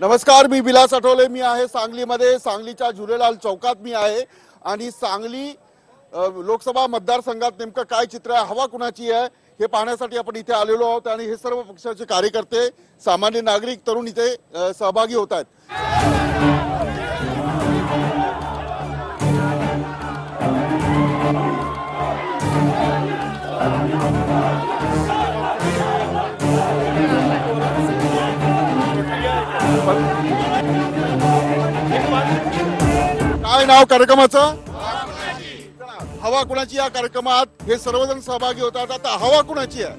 नमस्कार मी विलास आठवले. मी आहे सांगलीमध्ये. सांगलीच्या झुलेलाल चौकात मी आहे. आणि सांगली लोकसभा मतदारसंघात नेमकं काय चित्र आहे हवा कुणाची आहे हे पाहण्यासाठी आपण इथे आलेलो आहोत. आणि हे सर्व पक्षाचे कार्यकर्ते सामान्य नागरिक तरुण इथे सहभागी होत आहेत. काय नाव कार्यक्रमाचं? हवा कुणाची या कार्यक्रमात? हे सर्वजण सहभागी होतात. आता हवा कुणाची आहे?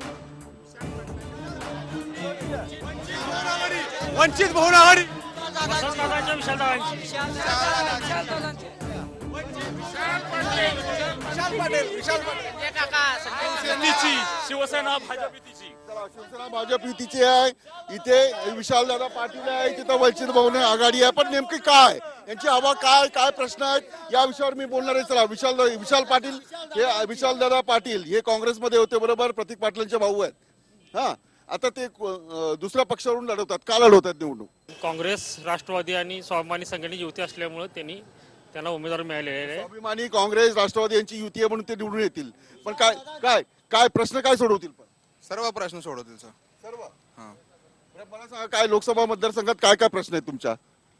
वंचित बहुन आघाडी. दादांच्या विशाल दादांची विशाल पाटील विशाल पाटील. युतीची शिवसेना भाजप शिवसेना भाजप युतीची आहे. इथे विशालदादा पाटील आहे तिथं वंचित बहुन आघाडी आहे. पण नेमकी काय? यांची हवा काय काय प्रश्न आहेत? या विषयावर मी बोलणार आहे. चला विशाल विशाल पाटील हे विशालदादा पाटील हे काँग्रेसमध्ये होते बरोबर? प्रतीक पाटलांचे भाऊ आहेत. हा. आता ते दुसऱ्या पक्षावरून लढवतात. का लढवतात निवडणूक? काँग्रेस राष्ट्रवादी आणि स्वाभिमानी संघटनेची युती असल्यामुळे त्यांनी त्यांना उमेदवार मिळालेले आहे स्वाभिमानी काँग्रेस राष्ट्रवादी यांची युती आहे म्हणून ते निवडून येतील. पण काय काय काय प्रश्न काय सोडवतील पण? सर्व प्रश्न सोडवतील सर सर्व? हां. बरं, मला सांगा काय लोकसभा मतदारसंघात काय काय प्रश्न आहेत तुमच्या?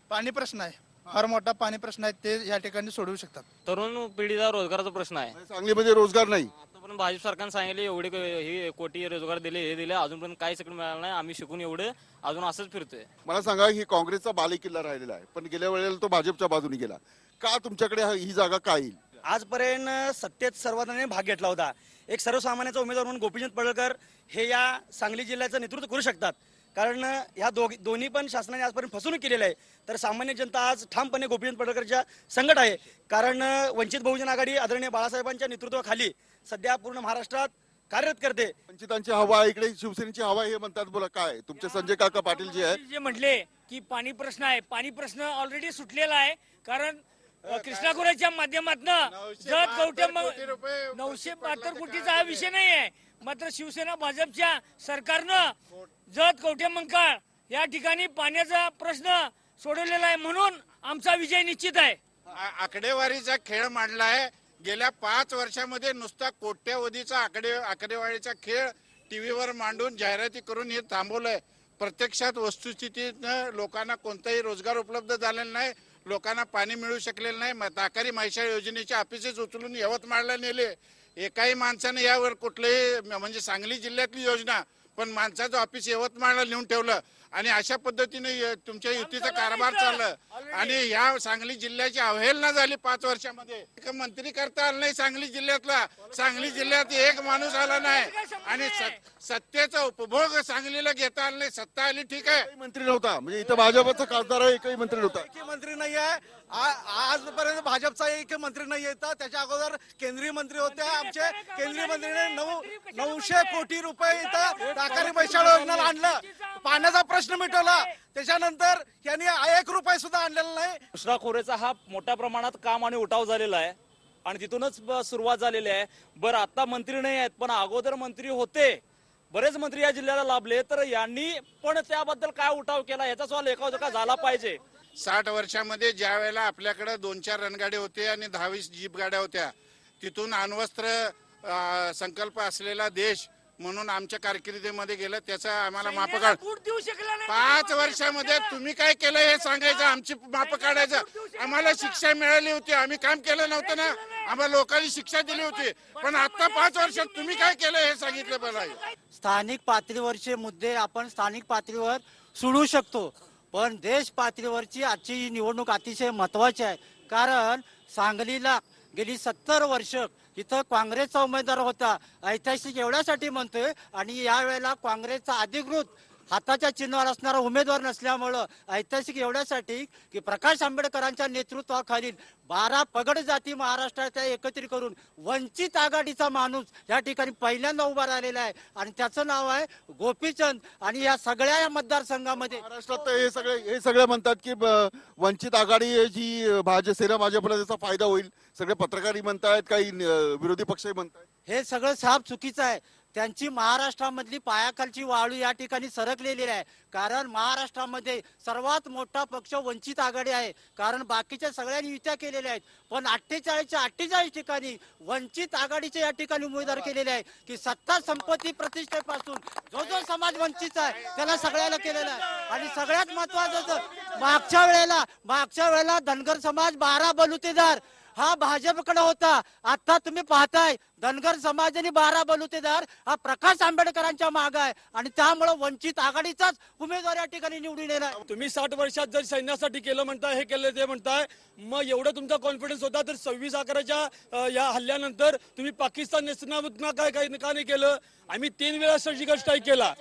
पाणी प्रश्न आहे. फार मोठा पाणी प्रश्न आहे ते या ठिकाणी सोडवू शकतात. तरुण पिढीचा रोजगाराचा प्रश्न आहे. सांगलीमध्ये रोजगार नाही. आतापर्यंत भाजप सरकारने सांगितले एवढे क- हे कोटी रोजगार दिले हे दिले अजूनपर्यंत काही सगळं मिळालं नाही आम्ही शिकून एवढं अजून असंच फिरतोय. मला सांगा ही काँग्रेसचा बालेकिल्ला राहिलेला आहे पण गेल्या वेळेला तो भाजपच्या बाजूने गेला. का तुमच्याकडे हा- ही जागा का येईल? आजपर्यंत सत्तेत सर्वांनी भाग घेतला होता. एक सर्वसामान्याचा उमेदवार म्हणून गोपीचंद पडळकर हे या सांगली जिल्ह्याचं नेतृत्व करू शकतात. कारण ह्या दोघ दोन्ही पण शासनाने आजपर्यंत फसवणूक केलेली आहे. तर सामान्य जनता आज ठामपणे गोपीचंद पडळकरच्या संकट आहे. कारण वंचित बहुजन आघाडी आदरणीय बाळासाहेबांच्या नेतृत्वाखाली सध्या पूर्ण महाराष्ट्रात कार्यरत करते. वंचितांची हवा आहे, इकडे शिवसेनेची हवा आहे हे म्हणतात बोला काय? तुमचे संजय काका पाटील जे आहेत. जे म्हटले की पाणी प्रश्न आहे पाणी प्रश्न ऑलरेडी सुटलेला आहे. कारण अ, कृष्णा खोऱ्याच्या माध्यमातून जत गौतम नऊशे बहात्तर कोटीचा हा विषय नाही आहे मात्र शिवसेना भाजपच्या सरकारनं जत कवठे मंकाळ या ठिकाणी पाण्याचा प्रश्न सोडवलेला आहे म्हणून आमचा विजय निश्चित आहे. आकडेवारीचा खेळ मांडलाय. गेल्या पाच वर्षामध्ये नुसता कोट्यवधीचा आकडे आकडेवारीचा खेळ टीव्हीवर मांडून जाहिराती करून हे थांबवलंय. प्रत्यक्षात वस्तुस्थितीनं लोकांना कोणताही रोजगार उपलब्ध झालेला नाही. लोकांना पाणी मिळू शकलेलं नाही. ताकारी माहिशा योजनेचे ऑफिसेस उचलून यवतमाळला नेले. एकाही माणसाने यावर कुठलेही म्हणजे सांगली जिल्ह्यातली योजना पण माणसाचं ऑफिस यवतमाळला नेऊन ठेवलं. आणि अशा पद्धतीने तुमच्या युतीचा कारभार चाललं. आणि या सांगली जिल्ह्याची अवहेलना झाली पाच वर्षामध्ये. मंत्री करता आला नाही सांगली जिल्ह्यातला. सांगली जिल्ह्यात एक माणूस आला नाही. आणि सत- सत्तेचा उपभोग सांगलीला घेता आला नाही. सत्ता आली ठीक आहे. मंत्री नव्हता. म्हणजे इथं भाजपचा खासदार आहे एकही मंत्री नव्हता. एकही मंत्री नाही आहे आजपर्यंत भाजपचा एक मंत्री नाही येतात त्याच्या अगोदर केंद्रीय मंत्री होते. आमचे केंद्रीय मंत्रीने नऊ नऊशे कोटी रुपये इथं ताकारी पैशाळ योजनेला आणलं. पाण्याचा प्रश्न मिटवला. त्याच्यानंतर यांनी एक रुपये सुद्धा आणलेला नाही. कृष्णा खोरेचा हा मोठ्या प्रमाणात काम आणि उठाव झालेला आहे. आणि तिथूनच सुरुवात झालेली आहे. बरं आता मंत्री नाही आहेत पण अगोदर मंत्री होते. बरेच मंत्री या जिल्ह्याला लाभले तर यांनी पण त्याबद्दल काय उठाव केला याचा सवाल लेखाजोखा झाला पाहिजे. साठ वर्षामध्ये ज्या वेळेला आपल्याकडे दोन चार रणगाडे होते आणि दहावीस जीप गाड्या होत्या तिथून अण्वस्त्र संकल्प असलेला देश म्हणून आमच्या कारकिर्दीमध्ये गेलं त्याचा आम्हाला माप काढ देऊ शकला नाही. पाच वर्षामध्ये तुम्ही काय केलं हे सांगायचं? आमची माप काढायचं. आम्हाला शिक्षा मिळाली होती. आम्ही काम केलं नव्हतं ना. आम्हाला लोकांनी शिक्षा दिली होती. पण आता पाच वर्षात तुम्ही काय केलं हे सांगितलं मला स्थानिक पातळीवरचे मुद्दे आपण स्थानिक पातळीवर सोडवू शकतो. पण देश पातळीवरची आजची ही निवडणूक अतिशय महत्वाची आहे. कारण सांगलीला गेली सत्तर वर्ष इथं काँग्रेसचा उमेदवार होता. ऐतिहासिक एवढ्यासाठी म्हणतोय. आणि यावेळेला काँग्रेसचा अधिकृत हाताच्या चिन्हावर असणारा उमेदवार नसल्यामुळं ऐतिहासिक एवढ्यासाठी की प्रकाश आंबेडकरांच्या नेतृत्वाखालील बारा पगड जाती महाराष्ट्राच्या एकत्रित करून वंचित आघाडीचा माणूस या ठिकाणी पहिल्यांदा उभा राहिलेला आहे. आणि त्याचं नाव आहे गोपीचंद. आणि या सगळ्या या मतदारसंघामध्ये महाराष्ट्रात हे सगळे हे सगळे म्हणतात की वंचित आघाडी जी भाजप सेना भाजपला त्याचा फायदा होईल. सगळे पत्रकारही म्हणतायत काही विरोधी पक्षही म्हणतायत. हे सगळं साफ चुकीचं आहे. त्यांची महाराष्ट्रामधली पायाखालची वाळू या ठिकाणी सरकलेली आहे. कारण महाराष्ट्रामध्ये सर्वात मोठा पक्ष वंचित आघाडी आहे. कारण बाकीच्या सगळ्यांनी युत्या केलेल्या आहेत. पण अठ्ठेचाळीसच्या अठ्ठेचाळीस ठिकाणी वंचित आघाडीचे या ठिकाणी उमेदवार केलेले आहे की सत्ता संपत्ती प्रतिष्ठेपासून जो जो समाज वंचित आहे त्याला सगळ्याला केलेला आहे. आणि सगळ्यात महत्वाचं मागच्या वेळेला मागच्या वेळेला धनगर समाज बारा बलुतेदार हा भाजपकडे होता. आता तुम्ही पाहताय धनगर समाज आणि बारा बलुतेदार हा प्रकाश आंबेडकरांच्या माग आहे. आणि त्यामुळे वंचित आघाडीचाच उमेदवार या ठिकाणी निवडून येणार. तुम्ही साठ वर्षात जर सैन्यासाठी केलं म्हणताय हे केलं ते म्हणताय मग एवढं तुमचा कॉन्फिडन्स होता तर सव्वीस अकराच्या या हल्ल्यानंतर तुम्ही पाकिस्तान नेस्तनाबूत काय काय का नाही केलं? आम्ही तीन वेळा सर्जिकल स्ट्राईक केला.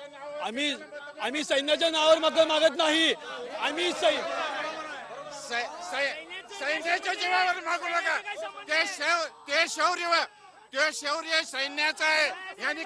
आम्ही आम्ही सैन्याच्या नावावर मग मागत नाही. आम्ही सै सै- सै- सैन्याच्या जीवावर मागू नका. ते शौ- ते शौर्य ते शौर्य सैन्याचं आहे. यांनी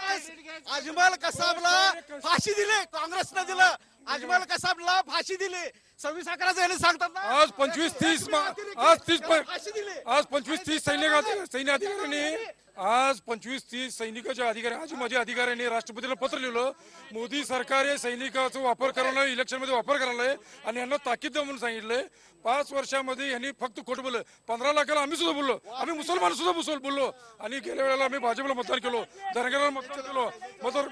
अजमल कसाबला फाशी दिली. काँग्रेसनं दिलं. अजमल कसाबला फाशी दिली. सव्वीस अकराचं यांनी सांगतात ना? आज पंचवीस तीस आज तीस फाशी दिली. आज पंचवीस तीस अधि- सैन्य अधिकाऱ्यांनी आज पंचवीस तीस सैनिकाच्या अधिकारी आज माझ्या अधिकाऱ्यांनी राष्ट्रपतीला पत्र लिहिलं मोदी सरकार हे सैनिकाचा वापर करायला इलेक्शनमध्ये वापर करायला आणि यांना ताकीद म्हणून सांगितलंय. पाच वर्षामध्ये यांनी फक्त खोट बोललं. पंधरा लाखाला आम्ही सुद्धा बोललो. आम्ही मुसलमान सुद्धा मुसल बोललो. आणि गेल्या वेळेला आम्ही भाजपला मतदान केलो. धनगराला मतदान केलो. मतदार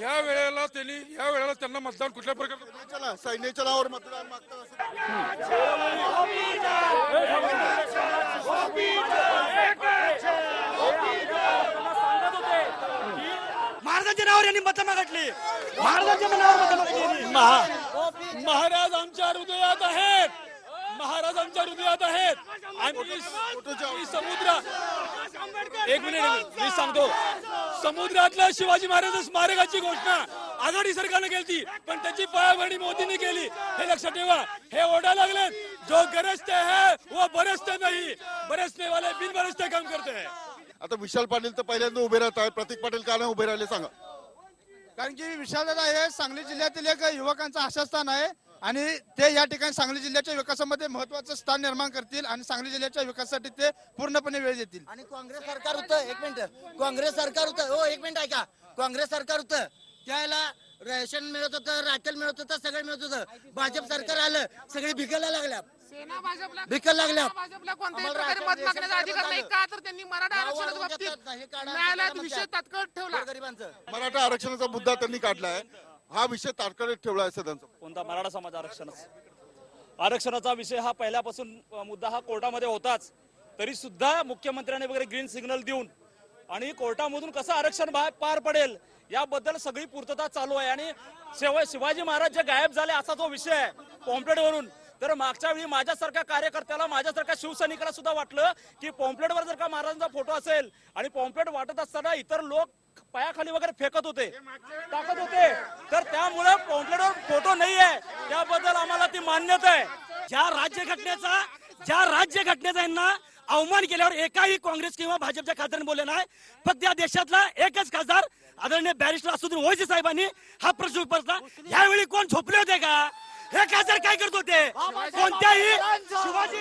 या वेळेला त्यांनी या वेळेला त्यांना मतदान कुठल्या प्रकारे सैन्याच्या नावावर मतदान मागतात महाराजांच्या नावावर यांनी मतं मागटली महाराजांच्या नावावर मतं महाराज आमच्या हृदयात आहेत. महाराज आमच्या हृदयात आहेत. आम्ही आम्ही समुद्र एक मिनिट मी सांगतो. समुद्रातल्या शिवाजी महाराज स्मारकाची घोषणा आघाडी सरकारने केली पण त्याची पायाभरणी मोदींनी केली. हे लक्षात ठेवा. हे ओढा लागले जो गरजते है वो बरसते नाही. बरसने वाले बिन बरसते काम करते. हैं आता विशाल पाटील तर पहिल्यांदा उभे राहत आहे प्रतीक पाटील का नाही उभे राहिले सांगा. कारण की विशालदादा हे सांगली जिल्ह्यातील एक युवकांचं आशास्थान आहे आणि ते या ठिकाणी सांगली जिल्ह्याच्या विकासामध्ये महत्वाचं स्थान निर्माण करतील आणि सांगली जिल्ह्याच्या विकासासाठी ते पूर्णपणे वेळ देतील. आणि काँग्रेस सरकार होतं एक मिनिट. काँग्रेस सरकार होतं. हो एक मिनिट ऐका. काँग्रेस सरकार होतं. त्याला रेशन मिळत होतं राशन मिळत होतं सगळं मिळत होतं. भाजप सरकार आलं सगळे भिकायला लागल्या. सेना भाजपला भिकायला लागल्या भाजपला कोणत्याही आम्हाला प्रकारे राशन मत मागण्याचा रेशन अधिकार नाही. झालं. का तर त्यांनी मराठा आरक्षणाच्या हे काढा, न्यायालयात काढा विषय म्हणतात. तात्काळ ठेवला. गोरगरिबांचं मराठा आरक्षणाचा मुद्दा त्यांनी काढलाय. हा विषय तात्काळ ठेवला आहे सदनचा. कोणता? मराठा समाज आरक्षणच. आरक्षणाचा विषय हा पहिल्यापासून अ, मुद्दा हा कोर्टामध्ये होताच. तरी सुद्धा मुख्यमंत्र्यांनी वगैरे ग्रीन सिग्नल देऊन आणि कोर्टामधून कसं आरक्षण बा- पार पडेल याबद्दल सगळी पूर्तता चालू आहे. आणि शिवाय शिवाजी महाराज जे गायब झाले असा जो विषय आहे. पॉम्पलेट वरून. तर मागच्या वेळी माझ्यासारख्या कार्यकर्त्याला माझ्यासारख्या शिवसैनिकाला सुद्धा वाटलं की पॉम्पलेटवर जर का महाराजांचा फोटो असेल आणि पॉम्पलेट वाटत असताना इतर लोक पायाखाली वगैरे फेकत होते टाकत होते. तर त्यामुळे पॉम्पलेटवर फोटो नाही आहे त्याबद्दल आम्हाला ती मान्यता आहे. ज्या राज्यघटनेचा ज्या राज्यघटनेचा यांना अवमान केल्यावर एकाही काँग्रेस किंवा भाजपच्या खासदारांनी बोलले नाही. फक्त या देशातला एकच खासदार आदरणीय बॅरिस्टर असुद्दीन ओवैसी साहेबांनी हा प्रश्न उपसला यावेळी कोण झोपले होते का? हे खासदार काय करत होते? कोणत्याही शिवाजी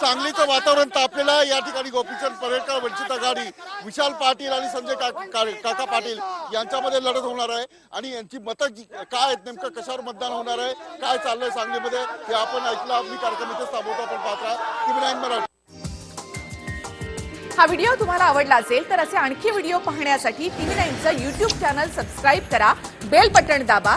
सांगलीचं वातावरण तापलेलं आहे. या ठिकाणी गोपीचंद परेडकर वंचित आघाडी विशाल पाटील आणि संजय काका पाटील यांच्यामध्ये लढत होणार आहे. आणि यांची मतं काय आहेत नेमकं कशावर मतदान होणार आहे काय चाललंय सांगलीमध्ये हे आपण ऐकलं. मी कार्यक्रम इथे थांबवतो. आपण पाहता मराठी. हा व्हिडिओ तुम्हाला आवडला असेल तर असे आणखी व्हिडिओ पाहण्यासाठी टीव्ही नाईनचं युट्यूब चॅनल सबस्क्राईब करा. बेल बटण दाबा.